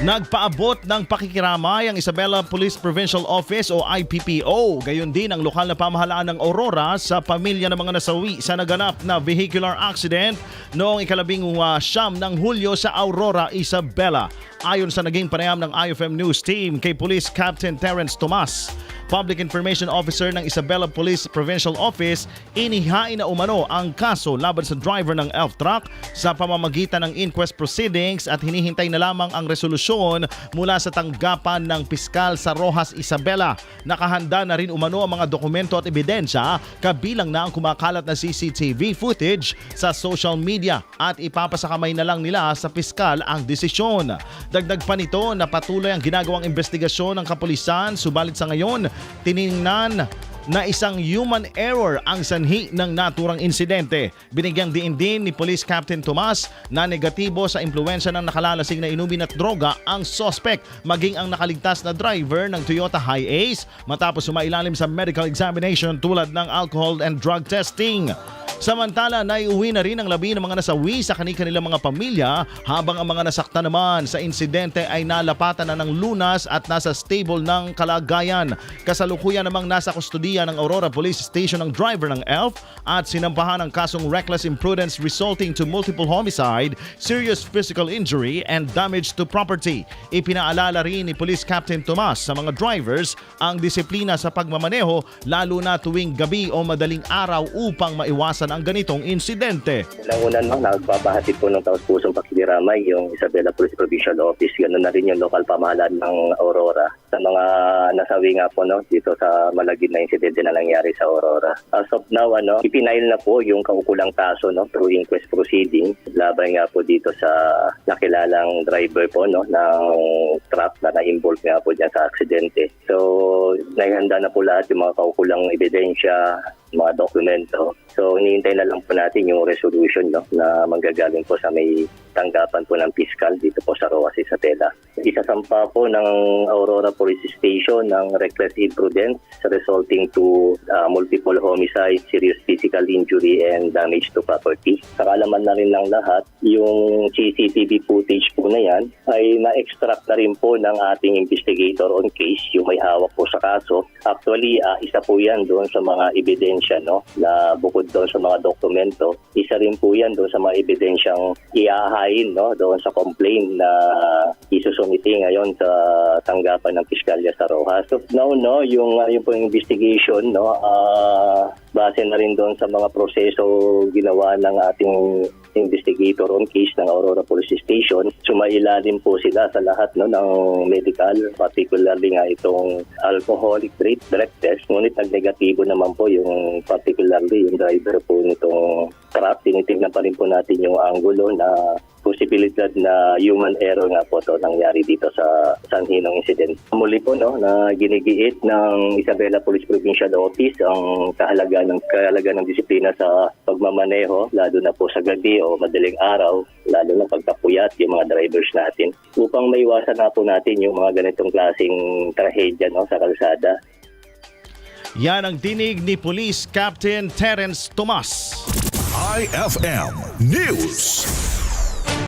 Nagpaabot ng pakikiramay ang Isabela Police Provincial Office o IPPO. Gayon din ang lokal na pamahalaan ng Aurora sa pamilya ng mga nasawi sa naganap na vehicular accident noong ikalabing uh, siyam ng Hulyo sa Aurora, Isabela. Ayon sa naging panayam ng IFM News Team kay Police Captain Terence Tomas, Public Information Officer ng Isabela Police Provincial Office, inihain na umano ang kaso laban sa driver ng elf truck sa pamamagitan ng inquest proceedings at hinihintay na lamang ang resolusyon mula sa tanggapan ng piskal sa Rojas, Isabela. Nakahanda na rin umano ang mga dokumento at ebidensya kabilang na ang kumakalat na CCTV footage sa social media at ipapasakamay na lang nila sa piskal ang desisyon. Dagdag pa nito na patuloy ang ginagawang investigasyon ng kapulisan subalit sa ngayon tiningnan na isang human error ang sanhi ng naturang insidente. Binigyang diin din ni Police Captain Tomas na negatibo sa impluensya ng nakalalasing na inumin at droga ang suspect maging ang nakaligtas na driver ng Toyota Hi-Ace matapos sumailalim sa medical examination tulad ng alcohol and drug testing. Samantala, naiuwi na rin ang labi ng mga nasawi sa kanilang mga pamilya habang ang mga nasakta naman sa insidente ay nalapatan na ng lunas at nasa stable ng kalagayan. Kasalukuyan namang nasa kustudiya ng Aurora Police Station ang driver ng ELF at sinampahan ang kasong reckless imprudence resulting to multiple homicide, serious physical injury, and damage to property. Ipinaalala rin ni Police Captain Tomas sa mga drivers ang disiplina sa pagmamaneho lalo na tuwing gabi o madaling araw upang maiwasan ang ganitong insidente. Unang-una no, nagbabahati po ng taos pusong pakikiramay yung Isabela Police Provincial Office. Ganun na rin yung local pamahalaan ng Aurora. Sa mga nasawi nga po no, dito sa malagid na insidente na nangyari sa Aurora. As of now, ano, ipinail na po yung kaukulang kaso no, through inquest proceeding. Laban nga po dito sa nakilalang driver po no, ng truck na na-involve nga po dyan sa aksidente. So, naihanda na po lahat yung mga kaukulang ebidensya, mga dokumento. So, hinihintay na lang po natin yung resolution no, na manggagaling po sa may tanggapan po ng piskal dito po sa Roas Isabela. Isasampa po ng Aurora Police Station ng reckless imprudence resulting to uh, multiple homicide, serious physical injury, and damage to property. Sa kaalaman na rin ng lahat, yung CCTV footage po na yan ay na-extract na rin po ng ating investigator on case, yung may hawak po sa kaso. Actually, ah, isa po yan doon sa mga ebidensya no, na bukod doon sa mga dokumento, isa rin po yan doon sa mga ebidensyang iahain no, doon sa complaint na isusumiti ngayon sa tanggapan ng Piskalya sa Rojas. So now, no, yung, ah, yung po yung investigation, no, ah, base na rin doon sa mga proseso ginawa ng ating investigator on case ng Aurora Police Station. Sumailalim po sila sa lahat no, ng medical, particularly nga itong alcoholic rate direct test. Ngunit nag-negatibo naman po yung particularly yung driver po nitong truck. Tinitignan pa rin po natin yung angulo na posibilidad na human error nga po to nangyari dito sa sanhi ng incident. Muli po no, na ginigiit ng Isabela Police Provincial Office ang kahalaga ng kahalaga ng disiplina sa pagmamaneho lalo na po sa gabi o madaling araw lalo na pagkapuyat yung mga drivers natin upang maiwasan na po natin yung mga ganitong klaseng trahedya no, sa kalsada. Yan ang tinig ni Police Captain Terence Tomas. IFM News.